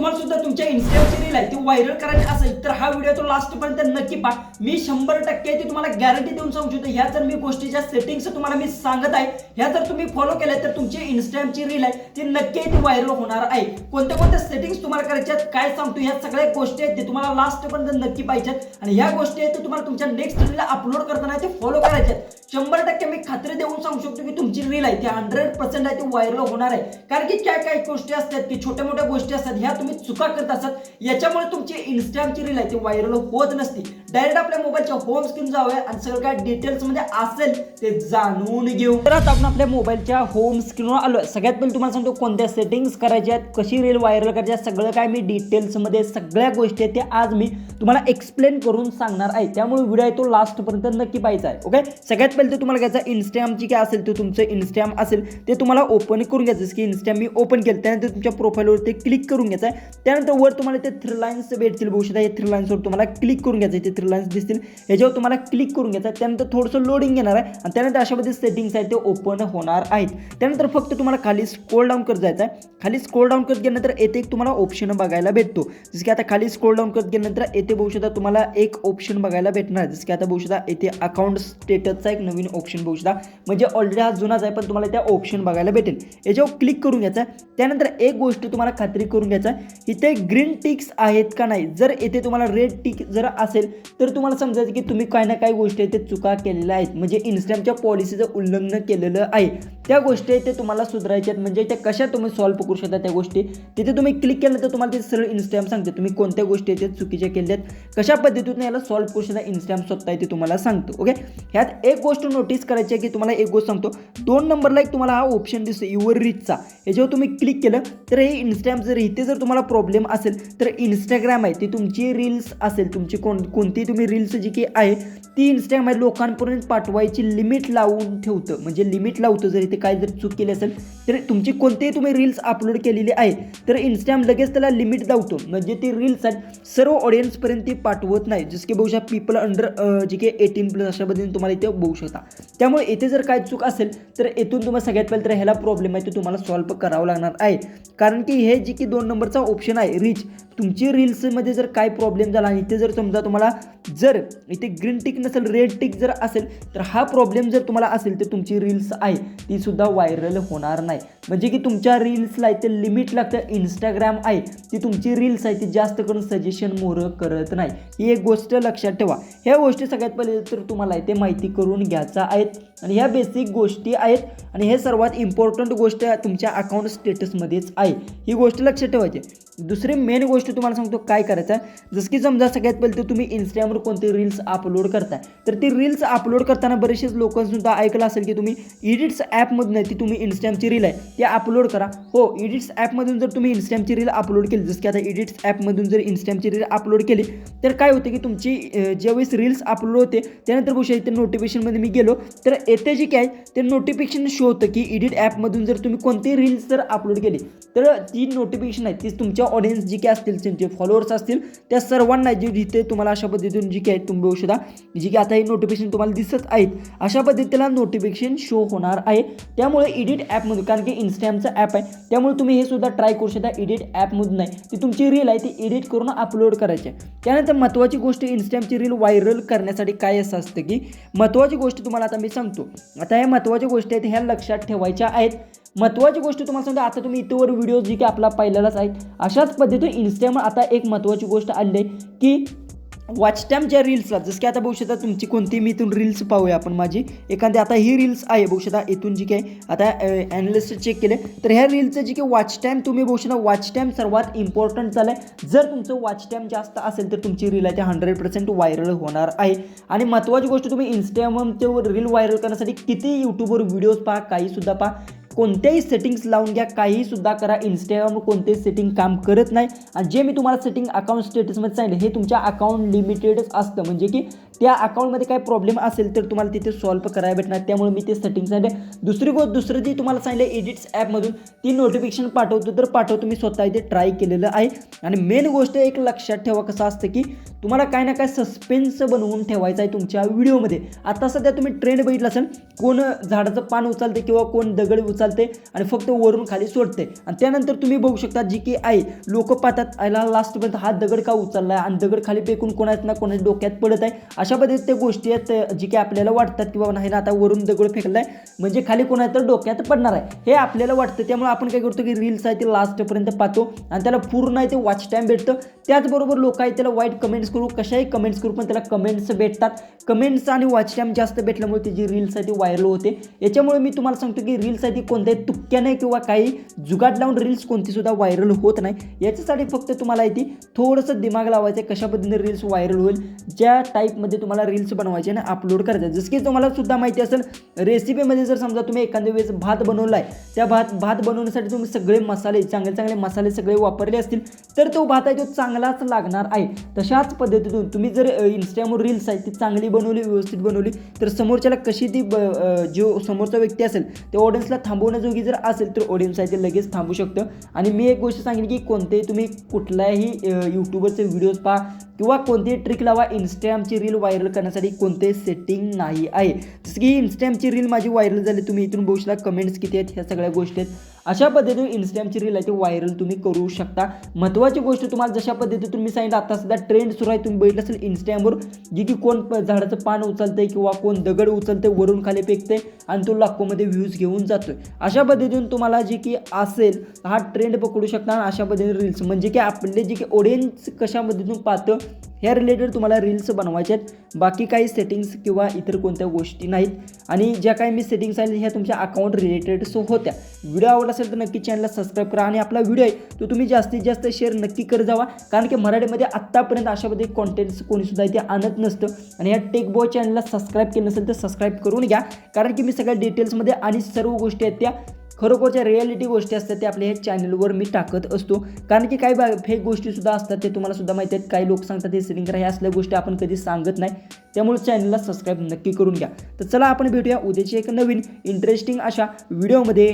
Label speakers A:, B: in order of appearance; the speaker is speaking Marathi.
A: तुम्हाला सुद्धा तुमच्या इन्स्टाची रील आहे ती व्हायरल करायची असेल तर हा व्हिडिओ तो लास्ट पर्यंत नक्की पहा. मी शंभर टक्के ती तुम्हाला गॅरंटी देऊन सांगू शकतो. ह्या जर मी गोष्टीच्या सेटिंग्स तुम्हाला मी सांगत आहे. ह्या जर तुम्ही फॉलो केल्या तर तुमची इन्स्टाची रील आहे ती नक्की ती व्हायरल होणार आहे. कोणत्या कोणत्या सेटिंग्स तुम्हाला करायच्या काय सांगतो ह्या सगळ्या गोष्टी आहेत ते तुम्हाला लास्ट पर्यंत नक्की पाहिजेत. आणि ह्या गोष्टी आहेत ते तुम्हाला तुमच्या नेक्स्ट रीलला अपलोड करताना ते फॉलो करायचे शंभर टक्के मी खात्री देऊन सांगू शकतो की तुमची रील आहे ती हंड्रेड पर्सेंट आहे ती व्हायरल होणार आहे. कारण की काय काय गोष्टी असतात की छोट्या मोठ्या गोष्टी असतात ह्या तुम्ही चुका करत असतात याच्यामुळे तुमची इन्स्टाची रील आहे ती व्हायरल होत नसती. डायरेक्ट आपल्या मोबाईलच्या होम स्क्रीन जाऊया आणि सगळं काय डिटेल्समध्ये असेल ते जाणून घेऊ. तर आता आपण आपल्या मोबाईलच्या होम स्क्रीनवर आलो सगळ्यात पहिले तुम्हाला सांगतो कोणत्या सेटिंग्स करायच्या आहेत कशी रील व्हायरल करायच्या सगळं काय मी डिटेल्समध्ये सगळ्या गोष्टी आहेत ते आज मी तुम्हाला एक्सप्लेन करून सांगणार आहे. त्यामुळे व्हिडिओ आहे तो लास्टपर्यंत नक्की पाहिजे आहे ओके सगळ्यात पहिले तर तुम्हाला घ्यायचा इंस्टाग्रामची काय असेल ते तुमचं इंस्टाग्राम असेल ते तुम्हाला ओपन करून घ्यायचं जसं की इंस्टा मी ओपन केलं त्यानंतर तुमच्या प्रोफाईलवरती क्लिक करून घ्यायचं आहे. त्यानंतर वर तुम्हाला ते थ्री लाईन्स भेटतील बघू शकता हे थ्री लाईन्सवर तुम्हाला क्लिक करून घ्यायचं ते थ्री लाईन्स दिसतील. ह्याच्यावर तुम्हाला क्लिक करून घ्यायचं त्यानंतर थोडंसं लोडिंग येणार आहे. आणि त्यानंतर अशामध्ये सेटिंग्स आहेत ते ओपन होणार आहेत. त्यानंतर फक्त तुम्हाला खाली स्क्रोल डाऊन करत जायचं आहे. खाली स्क्रोल डाऊन करत गेल्यानंतर येथे एक तुम्हाला ऑप्शन बघायला भेटतो. जसं की आता खाली स्क्रोल डाऊन करत गेल्यानंतर येथे बघू शकता तुम्हाला एक ऑप्शन बघायला भेटणार आहे. जसं की आता बघू शकता येथे अकाउंट स्टेटसचा एक नवीन ऑप्शन बघू शकता म्हणजे ऑलरेडी हा जुनाच आहे पण तुम्हाला त्या ऑप्शन बघायला भेटेल. याच्यावर क्लिक करून घ्यायचा आहे. त्यानंतर एक गोष्ट तुम्हाला खात्री करून घ्यायचा आहे, इथे ग्रीन टिक्स आहेत का नाही? जर येथे तुम्हाला रेड टिक जर असेल तर तुम्हाला समजायचं की तुम्ही काही ना काही गोष्टी आहेत ते चुका केलेल्या आहेत. म्हणजे इन्स्टामच्या पॉलिसीचं उल्लंघन केलेलं आहे. त्या गोष्टी आहेत ते तुम्हाला सुधारायच्या आहेत. म्हणजे त्या कशा तुम्ही सॉल्व्ह करू शकता त्या गोष्टी. तिथे तुम्ही क्लिक केलं तर तुम्हाला ते सरळ इन्स्टाग्राम सांगते. तुम्ही कोणत्या गोष्टी आहेत चुकीच्या केल्या आहेत कशा पद्धतीतून याला सॉल्व्ह करू शकता इन्स्टॅम स्वतः आहे ते तुम्हाला सांगतो ओके ह्यात एक गोष्ट नोटीस करायची आहे की तुम्हाला एक गोष्ट सांगतो. दोन नंबरला एक तुम्हाला हा ऑप्शन दिसतो युअर रीचचा याच्यावर तुम्ही क्लिक केलं तर हे इन्स्टाग्राम जर इथे जर तुम्हाला प्रॉब्लेम असेल तर इंस्टाग्राम आहे. ती तुमची रील्स असेल तुमची कोण कोणती तुम्ही रील्स जी की आहे ती इंस्टाग्राम आहे. लोकांपर्यंत पाठवायची लिमिट लावून ठेवतं. म्हणजे लिमिट लावतं जर इथे काय जर चूक केली असेल तर तुमची कोणतेही तुम्ही रील्स अपलोड केलेली आहे तर इंस्टाग्राम लगेच त्याला लिमिट लावतो. म्हणजे ती रील्स आहेत सर्व ऑडियन्सपर्यंत ती पाठवत नाही. जसं की बघू शकता पीपल अंडर जे की एटीन प्लस अशा पद्धतीने तुम्हाला इथे बघू शकता. त्यामुळे इथे जर काय चूक असेल तर येथून तुम्हाला सगळ्यात पहिले तर ह्याला प्रॉब्लेम आहे तो तुम्हाला सॉल्व्ह करावं लागणार आहे. कारण की हे जे की दोन नंबरचा ऑप्शन आहे रिच तुमची रील्समध्ये जर काय प्रॉब्लेम झाला आणि इथे जर समजा तुम्हाला जर इथे ग्रीन टिक नसेल रेड टिक जर असेल तर हा प्रॉब्लेम जर तुम्हाला असेल तर तुमची रील्स आहे ती सुद्धा व्हायरल होणार नाही. म्हणजे की तुमच्या रील्सला इथे लिमिट लागतं इंस्टाग्राम आहे ती तुमची रील्स आहे ती जास्त करून सजेशन मोर करत नाही. ही एक गोष्ट लक्षात ठेवा. ह्या गोष्टी सगळ्यात पहिले तर तुम्हाला इथे माहिती करून घ्यायचा आहेत. आणि ह्या बेसिक गोष्टी आहेत. आणि हे सर्वात इम्पॉर्टंट गोष्ट तुमच्या अकाउंट स्टेटसमध्येच आहे. ही गोष्ट लक्षात ठेवायची. दुसरी मेन गोष्ट तुम्हाला सांगतो काय करायचं? आहे जसं की समजा सगळ्यात पहिले तर तुम्ही इंस्टाग्रामवर कोणती रील्स अपलोड करताय तर ती रील्स अपलोड करताना बरेचसेच लोकांसुद्धा ऐकलं असेल की तुम्ही इडिट्स ॲपमधून आहे ती तुम्ही इंस्टाग्रामची रील आहे ते अपलोड करा. हो इडिट्स ॲपमधून जर तुम्ही इंस्टाग्रामची रील अपलोड केली जसं की आता इडिट्स ॲपमधून जर इंस्टाग्रामची रील अपलोड केली तर काय होते की तुमची ज्यावेळेस रील्स अपलोड होते त्यानंतर गोष्ट शकता नोटिफिकेशनमध्ये मी गेलो तर येथे जे काय ते नोटिफिकेशन शो होतं की एडिट ॲपमधून जर तुम्ही कोणतीही रील्स जर अपलोड केली तर ती नोटिफिकेशन आहे ती तुमच्या ऑडियन्स जी काही असतील त्यांचे फॉलोअर्स असतील त्या सर्वांना जी जिथे तुम्हाला अशा पद्धतीतून जी काही तुम्ही बघू शकता. जी की आता हे नोटिफिकेशन तुम्हाला दिसत आहेत अशा पद्धतीला नोटिफिकेशन शो होणार आहे. त्यामुळे एडिट ॲपमधून कारण की इन्स्टॅमचं ॲप आहे त्यामुळे तुम्ही हे सुद्धा ट्राय करू शकता एडिट ॲपमधून नाही. ती तुमची रील आहे ती एडिट करून अपलोड करायची आहे. त्यानंतर महत्त्वाची गोष्ट इन्स्टॅमची रील व्हायरल करण्यासाठी काय असं असतं की महत्त्वाची गोष्ट तुम्हाला आता मी सांगतो. आता ह्या महत्त्वाच्या गोष्टी आहेत ह्या लक्षात ठेवायच्या आहेत. महत्त्वाची गोष्ट तुम्हाला सांगतो आता तुम्ही इथवर व्हिडिओ जी की आपला पाहिलेलाच आहेत अशाच पद्धतीने इंस्टाग्राम आता एक महत्त्वाची गोष्ट आली आहे की वॉच टाईमच्या रील्सला जसं की आता बघू शकता तुमची कोणती मी इथून रील्स पाहूया आपण माझी. एखादी आता ही रील्स आहे बघू शकता इथून जी काय आता ॲनालिस्ट चेक केले तर ह्या रील्सचं जी काही वॉच टाईम तुम्ही बघू शकता वॉच टाईम सर्वात इम्पॉर्टंट झालं आहे जर तुमचं वॉच टाईम जास्त असेल तर तुमची रील आहे ते हंड्रेड पर्सेंट व्हायरल होणार आहे. आणि महत्त्वाची गोष्ट तुम्ही इंस्टाग्रामचे रील व्हायरल करण्यासाठी किती यूट्यूबवर व्हिडिओज पहा काहीसुद्धा पहा. कोणत्याही सेटिंग्स लावून घ्या काही सुद्धा करा. इंस्टाग्रामवर कोणतेही सेटिंग काम करत नाही. आणि जे मी तुम्हाला सेटिंग अकाउंट स्टेटसमध्ये सांगितलं हे तुमच्या अकाउंट लिमिटेडच असतं. म्हणजे की त्या अकाउंटमध्ये काय प्रॉब्लेम असेल तर तुम्हाला तिथे सॉल्व्ह करायला भेटणार. त्यामुळे मी ते सेटिंग सांगितले. दुसरी गोष्ट दुसरं जी तुम्हाला सांगितलं एडिट्स ॲपमधून ती नोटिफिकेशन पाठवतो तर पाठवतो. मी स्वतः इथे ट्राय केलेलं आहे. आणि मेन गोष्ट एक लक्षात ठेवा कसं असतं की तुम्हाला काय ना काय सस्पेन्स बनवून ठेवायचं आहे तुमच्या व्हिडिओमध्ये आता सध्या तुम्ही ट्रेंड बघितला असेल कोण झाडाचं पान उचलते किंवा कोण दगड उचल उचलते आणि फक्त वरून खाली सोडते. आणि त्यानंतर तुम्ही बघू शकता जी की आई लोक पाहतात आयला लास्टपर्यंत हा दगड का उचलला आहे आणि दगड खाली फेकून कोणाच ना कोणाच्या डोक्यात पडत आहे. अशा पद्धतीत त्या गोष्टी आहेत जी की आपल्याला वाटतात की बाबा नाही ना आता वरून दगड फेकलाय म्हणजे खाली कोणाच्या तर डोक्यात पडणार आहे. हे आपल्याला वाटतं त्यामुळे आपण काय करतो की रील्स आहे ते लास्टपर्यंत पाहतो आणि त्याला पूर्ण आहे ते वॉच टाईम भेटतं. त्याचबरोबर लोक आहे त्याला वाईट कमेंट्स करू कशाही कमेंट्स करू पण त्याला कमेंट्स भेटतात. कमेंट्स आणि वॉच टाईम जास्त भेटल्यामुळे त्याची रील्स आहे ती व्हायरल होते. याच्यामुळे मी तुम्हाला सांगतो की रील्स आहे ती कोणत्याही तुक्क्याने किंवा काही जुगाट लावून रील्स कोणतीसुद्धा व्हायरल होत नाही. याच्यासाठी फक्त तुम्हाला इथे थोडंसं दिमाग लावायचं आहे कशा पद्धतीने रील्स व्हायरल होईल ज्या टाईपमध्ये तुम्हाला रील्स बनवायचे आणि अपलोड करायचे जसं की तुम्हाला सुद्धा माहिती असेल रेसिपीमध्ये जर समजा तुम्ही एखाद्या वेळेस भात बनवला आहे त्या भात भात बनवण्यासाठी तुम्ही सगळे मसाले चांगले चांगले मसाले सगळे वापरले असतील तर तो भात आहे तो चांगलाच लागणार आहे. तशाच पद्धतीतून तुम्ही जर इंस्टावर रील्स आहे ती चांगली बनवली व्यवस्थित बनवली तर समोरच्याला कशी ती ब जो समोरचा व्यक्ती असेल त्या ऑडियन्सला थांबवण्याजोगी जर असेल तर ऑडियन्स आहे ते लगेच थांबू शकतं. आणि मी एक गोष्ट सांगेन की कोणतेही तुम्ही कुठल्याही यूट्यूबरचे व्हिडिओज पहा किंवा कोणतीही ट्रिक लावा इंस्टाग्रामची रील व्हायरल करण्यासाठी कोणतेही सेटिंग नाही आहे. जसं की इंस्टाग्रामची रील माझी व्हायरल झाली तुम्ही इथून बघू शकता कमेंट्स किती आहेत ह्या सगळ्या गोष्टी आहेत. अशा पद्धतीने इंस्टाग्रामची रील आहे ती व्हायरल तुम्ही करू शकता. महत्त्वाची गोष्ट तुम्हाला जशा पद्धतीने मी सांगितलं आता सध्या ट्रेंड सुरू आहे तुम्ही बघितलं असेल इंस्टाग्रामवर जी की कोण प- झाडाचं पान उचलतंय किंवा कोण दगड उचलते वरून खाली फेकते आणि तो लाखोमध्ये व्ह्यूज घेऊन जातोय. अशा पद्धतीने तुम्हाला जी की असेल हा ट्रेंड पकडू शकता आणि अशा पद्धतीने रील्स म्हणजे की आपले जे की ऑडियन्स कशा पद्धतीतून पाहतं ह्या रिलेटेड तुम्हाला रील्स बनवायचे आहेत. बाकी काही सेटिंग्स किंवा इतर कोणत्या गोष्टी नाहीत. आणि ज्या काही मी सेटिंग्स आहेत ह्या तुमच्या अकाउंट रिलेटेड सो होत्या. व्हिडिओ आवडला असेल तर नक्की चॅनलला सबस्क्राईब करा. आणि आपला व्हिडिओ आहे तो तुम्ही जास्तीत जास्त शेअर नक्की करत जावा. कारण की मराठीमध्ये आत्तापर्यंत अशा पद्धती कॉन्टेंट्स कोणीसुद्धा इथे आणत नसतं. आणि या टेक बॉय चॅनलला सबस्क्राईब केलं नसेल तर सबस्क्राईब करून घ्या. कारण की मी सगळ्या डिटेल्समध्ये आणि सर्व गोष्टी आहेत त्या खरोखरच्या रियालिटी गोष्टी असतात ते आपल्या ह्या चॅनलवर मी टाकत असतो. कारण की काही फेक गोष्टीसुद्धा असतात ते तुम्हाला सुद्धा माहिती आहेत. काही लोक सांगतात हे सिलिंग करा ह्या असल्या गोष्टी आपण कधी सांगत नाही. त्यामुळे चॅनलला सबस्क्राईब नक्की करून घ्या. तर चला आपण भेटूया उद्याची एक नवीन इंटरेस्टिंग अशा व्हिडिओमध्ये